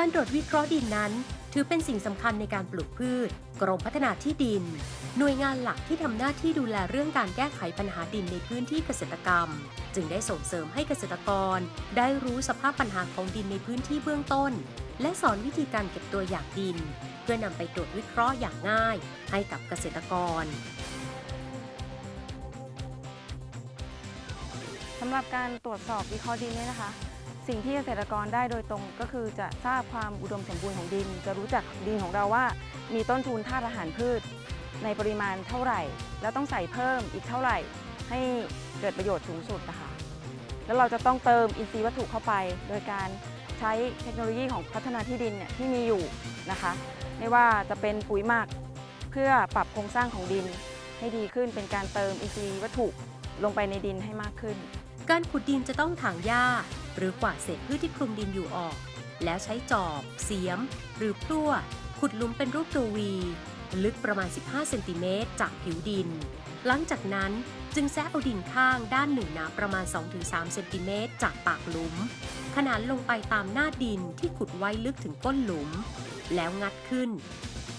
การตรวจวิเคราะห์ดินนั้น ถือเป็นสิ่งสำคัญในการปลูกพืช กรมพัฒนาที่ดิน หน่วยงานหลักที่ทำหน้าที่ดูแลเรื่องการแก้ไขปัญหาดินในพื้นที่เกษตรกรรม จึงได้ส่งเสริมให้เกษตรกร ได้รู้สภาพปัญหาของดินในพื้นที่เบื้องต้น และสอนวิธีการเก็บตัวอย่างดิน เพื่อนำไปตรวจวิเคราะห์อย่างง่าย ให้กับเกษตรกรสำหรับการตรวจสอบวิเคราะห์ดินเนี่ยนะคะ สิ่งที่เกษตรกรได้โดยตรงก็คือจะทราบความอุดมสมบูรณ์ของดิน จะรู้จักดินของเราว่า มีต้นทุนธาตุอาหารพืช ในปริมาณเท่าไหร่ แล้วต้องใส่เพิ่มอีกเท่าไหร่ ให้เกิดประโยชน์สูงสุดนะคะแล้วเราจะต้องเติมอินทรีย์วัตถุเข้าไป โดยการใช้เทคโนโลยีของพัฒนาที่ดินเนี่ยที่มีอยู่นะคะ ไม่ว่าจะเป็นปุ๋ยหมักเพื่อปรับโครงสร้างของดินให้ดีขึ้นเป็นการเติมอินทรีย์วัตถุลงไปในดินให้มากขึ้น การขุดดินจะต้องถางหญ้า หรือกวาดเศษพืชที่คลุมดินอยู่ออก แล้วใช้จอบ เสียม หรือพลั่ว ขุดหลุมเป็นรูปตัววี ลึกประมาณ 15 เซนติเมตรจากผิวดิน หลังจากนั้นจึงแซะเอาดินข้างด้านหนึ่งหนาประมาณ 2-3 เซนติเมตรจากปากหลุม ขนานลงไปตามหน้าดินที่ขุดไว้ลึกถึงก้นหลุม แล้วงัดขึ้น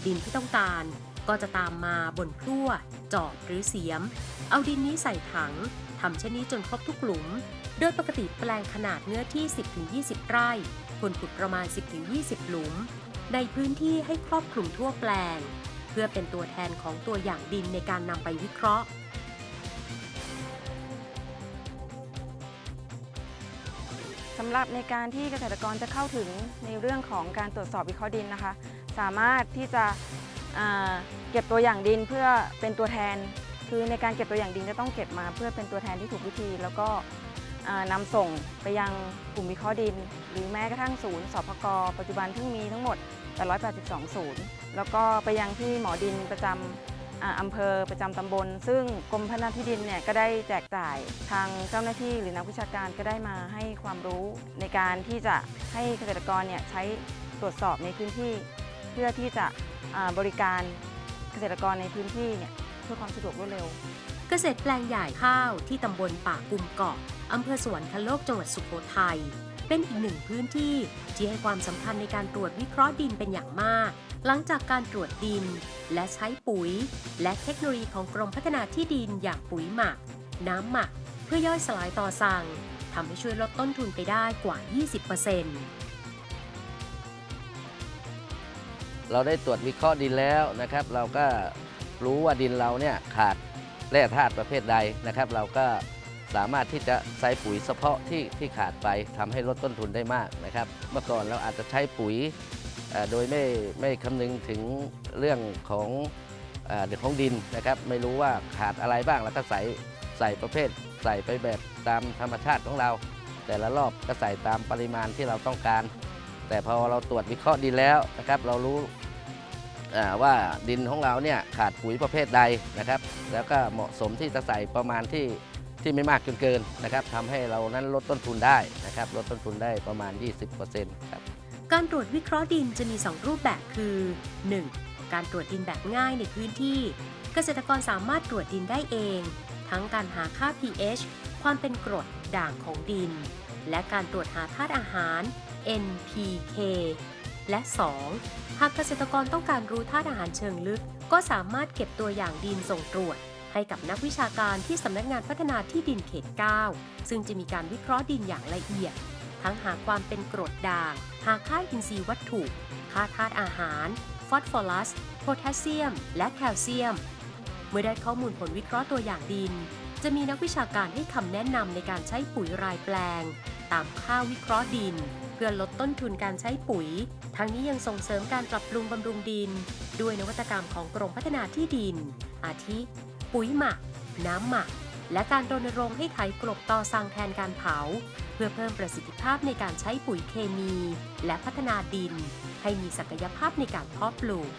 ดินที่ต้องการก็จะตามมาบนพลั่ว จอบหรือเสียม เอาดินนี้ใส่ถัง ทำเช่นนี้จนครบทุกหลุม โดยปกติแปลงขนาดเนื้อที่ 10-20 ไร่ควรขุดประมาณ 10-20 หลุม ในพื้นที่ให้ครอบคลุมทั่วแปลง เพื่อเป็นตัวแทนของตัวอย่างดินในการนำไปวิเคราะห์สำหรับในการที่เกษตรกรจะเข้าถึงในเรื่องของการตรวจสอบวิเคราะห์ดินนะคะ สามารถที่จะเก็บตัวอย่างดินเพื่อเป็นตัวแทน คือในการเก็บตัวอย่างดินจะต้องเก็บมาเพื่อเป็นตัวแทนที่ถูกวิธี แล้วก็อ่านำส่งไปยังกลุ่มวิเคราะห์ดิน หรือแม้กระทั่งศูนย์สพกปัจจุบันที่งมีทั้งหมด 882 ศูนย์ แล้วก็ไปยังที่หมอดินประจำอ่าอำเภอประจำตำบล ซึ่งกรมพัฒนาที่ดินเนี่ยก็ได้แจกจ่ายทางเจ้าหน้าที่หรือนักวิชาการก็ได้มาให้ความรู้ในการที่จะให้เกษตรกรเนี่ยใช้ตรวจสอบในพื้นที่ เพื่อที่จะบริการเกษตรกรในพื้นที่เนี่ย เพื่อความสะดวกรวดเร็ว เกษตรแปลงใหญ่ข้าวที่ตำบลป่ากุมเกาะอำเภอสวรรคโลกจังหวัดสุโขทัยเป็นอีกหนึ่งพื้นที่ที่ให้ความสำคัญในการตรวจวิเคราะห์ดินเป็นอย่างมาก หลังจากการตรวจดิน และใช้ปุ๋ย และเทคโนโลยีของกรมพัฒนาที่ดินอย่างปุ๋ยหมัก น้ำหมัก เพื่อย่อยสลายต่อสั่งทำให้ช่วยลดต้นทุนไปได้กว่า 20%เราได้ตรวจวิเคราะห์ดินแล้วนะครับ เราก็ รู้ว่าดินเราเนี่ยขาดแร่ธาตุประเภทใดนะครับ เราก็สามารถที่จะใส่ปุ๋ยเฉพาะที่ที่ขาดไปทำให้ลดต้นทุนได้มากนะครับ เมื่อก่อนเราอาจจะใช้ปุ๋ยโดยไม่ไม่คำนึงถึงเรื่องของเรื่องของดินนะครับ ไม่รู้ว่าขาดอะไรบ้างแล้วก็ใส่ใส่ประเภท ใส่ไปแบบตามธรรมชาติของเรา แต่ละรอบก็ใส่ตามปริมาณที่เราต้องการ แต่พอเราตรวจวิเคราะห์ดินแล้วนะครับ เรารู้ ว่าดินของเราเนี่ยขาดปุ๋ยประเภทใดนะครับ แล้วก็เหมาะสมที่จะใส่ประมาณที่ที่ไม่มากจนเกินนะครับทำให้เรานั้นลดต้นทุนได้นะครับลดต้นทุนได้ประมาณ 20%ครับการตรวจวิเคราะห์ดินจะมี 2 รูปแบบคือ 1. การตรวจดินแบบง่ายในพื้นที่ เกษตรกรสามารถตรวจดินได้เอง ทั้งการหาค่า pH ความเป็นกรดด่างของดิน และการตรวจหาธาตุอาหาร NPK และ 2. หากเกษตรกรต้องการรู้ธาตุอาหารเชิงลึก ก็สามารถเก็บตัวอย่างดินส่งตรวจ ให้กับนักวิชาการที่สำนักงานพัฒนาที่ดินเขต 9 ซึ่งจะมีการวิเคราะห์ดินอย่างละเอียด ทั้งหาความเป็นกรดด่าง หาค่าอินทรีย์วัตถุ ค่าธาตุอาหาร ฟอสฟอรัส โพแทสเซียม และแคลเซียม เมื่อได้ข้อมูลผลวิเคราะห์ตัวอย่างดิน จะมีนักวิชาการให้คำแนะนำในการใช้ปุ๋ยรายแปลง ตามค่าวิเคราะห์ดิน เพื่อลดต้นทุนการใช้ปุ๋ย ทั้งนี้ยังส่งเสริมการปรับปรุงบำรุงดิน ด้วยนวัตกรรมของกรมพัฒนาที่ดิน อาทิ ปุ๋ยหมัก น้ำหมัก และการรณรงค์ให้ไถกลบต่อสั่งแทนการเผา เพื่อเพิ่มประสิทธิภาพในการใช้ปุ๋ยเคมี และพัฒนาดิน ให้มีศักยภาพในการเพาะปลูก